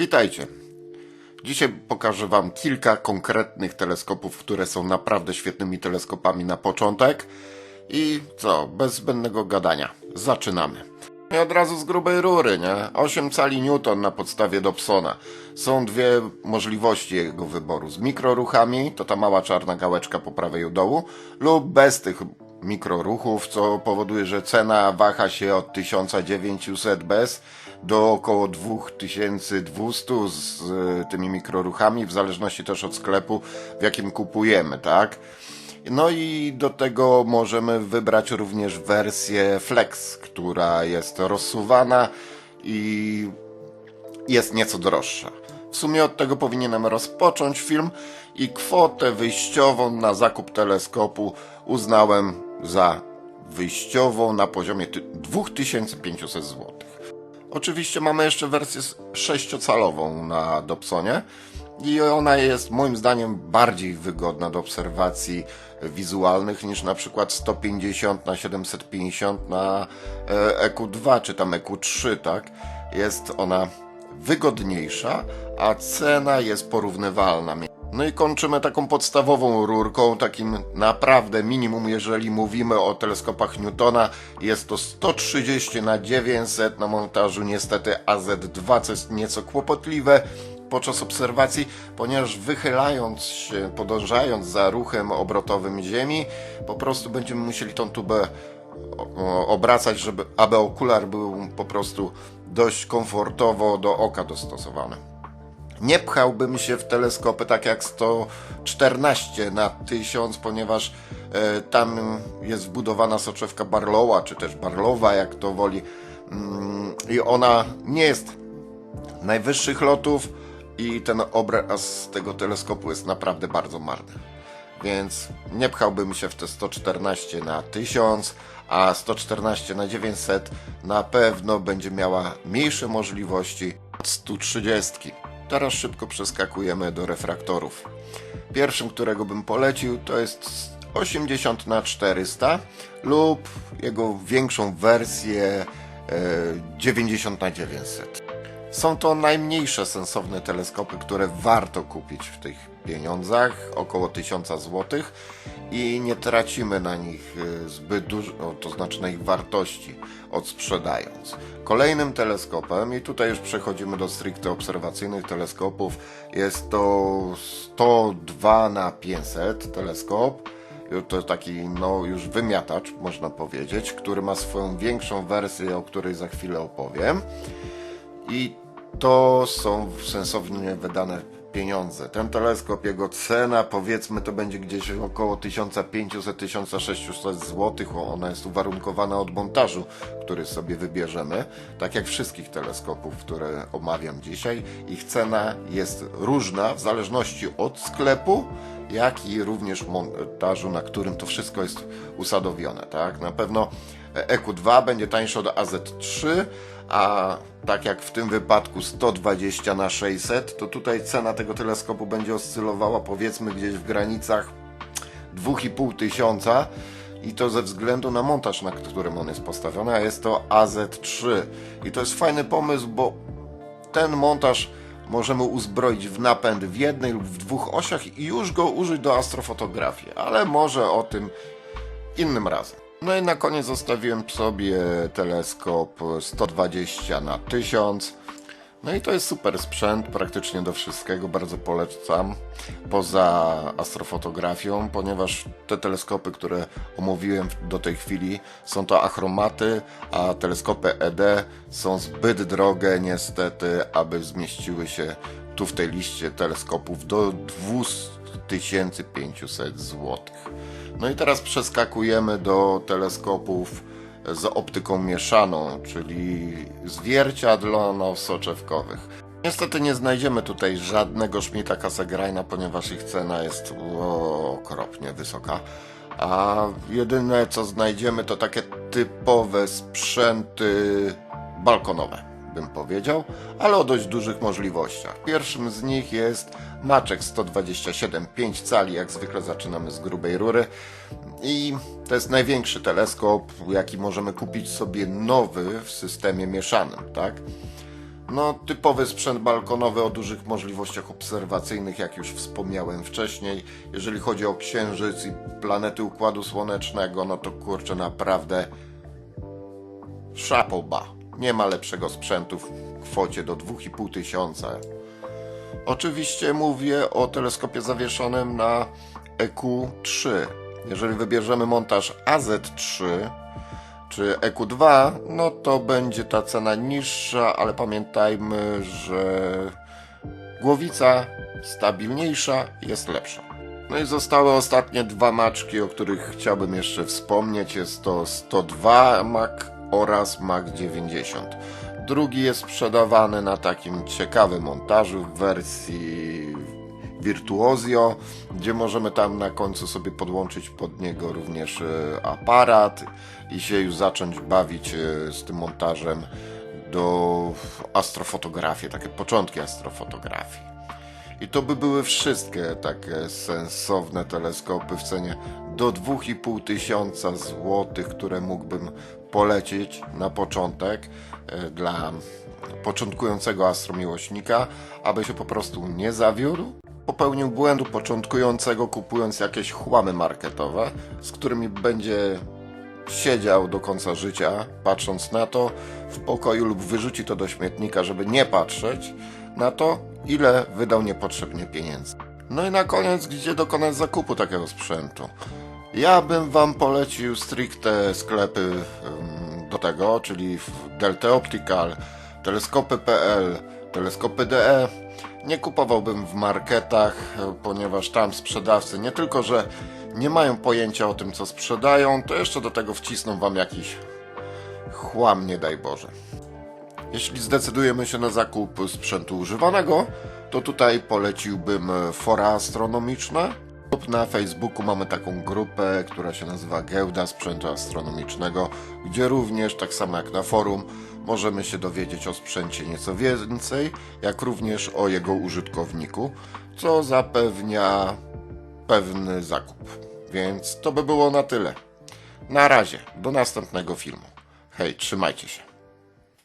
Witajcie. Dzisiaj pokażę Wam kilka konkretnych teleskopów, które są naprawdę świetnymi teleskopami na początek. I co, bez zbędnego gadania, zaczynamy. I od razu z grubej rury, nie? 8 cali Newton na podstawie Dobsona. Są dwie możliwości jego wyboru. Z mikroruchami, to ta mała czarna gałeczka po prawej u dołu, lub bez tych mikroruchów, co powoduje, że cena waha się od 1900 bez do około 2200 z y, tymi mikroruchami, w zależności też od sklepu, w jakim kupujemy, tak? No i do tego możemy wybrać również wersję Flex, która jest rozsuwana i jest nieco droższa. W sumie od tego powinienem rozpocząć film i kwotę wyjściową na zakup teleskopu uznałem za wyjściową na poziomie ty- 2500 zł. Oczywiście mamy jeszcze wersję sześciocalową na Dobsonie i ona jest moim zdaniem bardziej wygodna do obserwacji wizualnych niż na przykład 150 na 750 na e, EQ2 czy tam EQ3, tak? Jest ona wygodniejsza, a cena jest porównywalna. No i kończymy taką podstawową rurką, takim naprawdę minimum, jeżeli mówimy o teleskopach Newtona. Jest to 130 na 900 na montażu niestety AZ2, co jest nieco kłopotliwe podczas obserwacji, ponieważ wychylając się, podążając za ruchem obrotowym Ziemi, po prostu będziemy musieli tą tubę obracać, żeby, aby okular był po prostu dość komfortowo do oka dostosowany. Nie pchałbym się w teleskopy tak jak 114 na 1000, ponieważ e, tam jest wbudowana soczewka Barlowa, czy też Barlowa, jak to woli. Mm, I ona nie jest najwyższych lotów i ten obraz tego teleskopu jest naprawdę bardzo marny. Więc nie pchałbym się w te 114 na 1000, a 114 na 900 na pewno będzie miała mniejsze możliwości od 130. Teraz szybko przeskakujemy do refraktorów. Pierwszym, którego bym polecił, to jest 80 na 400 lub jego większą wersję e, 90 na 900. Są to najmniejsze sensowne teleskopy, które warto kupić w tych pieniądzach, około 1000 zł i nie tracimy na nich e, zbyt dużo, no, to znaczy na ich wartości odsprzedając. Kolejnym teleskopem, i tutaj już przechodzimy do stricte obserwacyjnych teleskopów, jest to 102 na 500 teleskop. To taki no, już wymiatacz, można powiedzieć, który ma swoją większą wersję, o której za chwilę opowiem. I to są sensownie wydane pieniądze. Ten teleskop, jego cena powiedzmy to będzie gdzieś około 1500-1600 zł. Ona jest uwarunkowana od montażu, który sobie wybierzemy. Tak jak wszystkich teleskopów, które omawiam dzisiaj. Ich cena jest różna w zależności od sklepu, jak i również montażu, na którym to wszystko jest usadowione. Tak? Na pewno EQ2 będzie tańszy od AZ3, a tak jak w tym wypadku 120 na 600, to tutaj cena tego teleskopu będzie oscylowała powiedzmy gdzieś w granicach 2,5 tysiąca i to ze względu na montaż, na którym on jest postawiony, a jest to AZ3. I to jest fajny pomysł, bo ten montaż możemy uzbroić w napęd w jednej lub w dwóch osiach i już go użyć do astrofotografii, ale może o tym innym razem. No i na koniec zostawiłem sobie teleskop 120 na 1000. No i to jest super sprzęt, praktycznie do wszystkiego, bardzo polecam. Poza astrofotografią, ponieważ te teleskopy, które omówiłem do tej chwili, są to achromaty, a teleskopy ED są zbyt drogie niestety, aby zmieściły się tu w tej liście teleskopów do 2500 zł. No i teraz przeskakujemy do teleskopów z optyką mieszaną, czyli zwierciadlono-soczewkowych. Niestety nie znajdziemy tutaj żadnego Schmidta Cassegraina, ponieważ ich cena jest okropnie wysoka. A jedyne co znajdziemy to takie typowe sprzęty balkonowe, bym powiedział, ale o dość dużych możliwościach. Pierwszym z nich jest Maczek 127 5 cali, jak zwykle zaczynamy z grubej rury. I to jest największy teleskop, jaki możemy kupić sobie nowy w systemie mieszanym, tak? No, typowy sprzęt balkonowy o dużych możliwościach obserwacyjnych, jak już wspomniałem wcześniej. Jeżeli chodzi o Księżyc i planety Układu Słonecznego, no to kurczę, naprawdę szapoba. Nie ma lepszego sprzętu w kwocie do 2,5 tysiąca. Oczywiście mówię o teleskopie zawieszonym na EQ3. Jeżeli wybierzemy montaż AZ3 czy EQ2, no to będzie ta cena niższa, ale pamiętajmy, że głowica stabilniejsza jest lepsza. No i zostały ostatnie dwa maczki, o których chciałbym jeszcze wspomnieć. Jest to 102 Mac oraz Mac 90. Drugi jest sprzedawany na takim ciekawym montażu w wersji Virtuosio, gdzie możemy tam na końcu sobie podłączyć pod niego również e, aparat i się już zacząć bawić e, z tym montażem do astrofotografii, takie początki astrofotografii. I to by były wszystkie takie sensowne teleskopy w cenie do 2,5 tysiąca złotych, które mógłbym polecić na początek e, dla początkującego astromiłośnika, aby się po prostu nie zawiódł. Popełnił błędu początkującego kupując jakieś chłamy marketowe, z którymi będzie siedział do końca życia, patrząc na to w pokoju lub wyrzuci to do śmietnika, żeby nie patrzeć na to, ile wydał niepotrzebnie pieniędzy. No i na koniec, gdzie dokonać zakupu takiego sprzętu? Ja bym wam polecił stricte sklepy do tego, czyli Delta Optical, teleskopy.pl, teleskopy DE. Nie kupowałbym w marketach, e, ponieważ tam sprzedawcy nie tylko, że nie mają pojęcia o tym, co sprzedają, to jeszcze do tego wcisną wam jakiś chłam, nie daj Boże. Jeśli zdecydujemy się na zakup sprzętu używanego, to tutaj poleciłbym fora astronomiczne. Lub Na Facebooku mamy taką grupę, która się nazywa Giełda Sprzętu Astronomicznego, gdzie również, tak samo jak na forum, możemy się dowiedzieć o sprzęcie nieco więcej, jak również o jego użytkowniku, co zapewnia pewny zakup. Więc to by było na tyle. Na razie, do następnego filmu. Hej, trzymajcie się.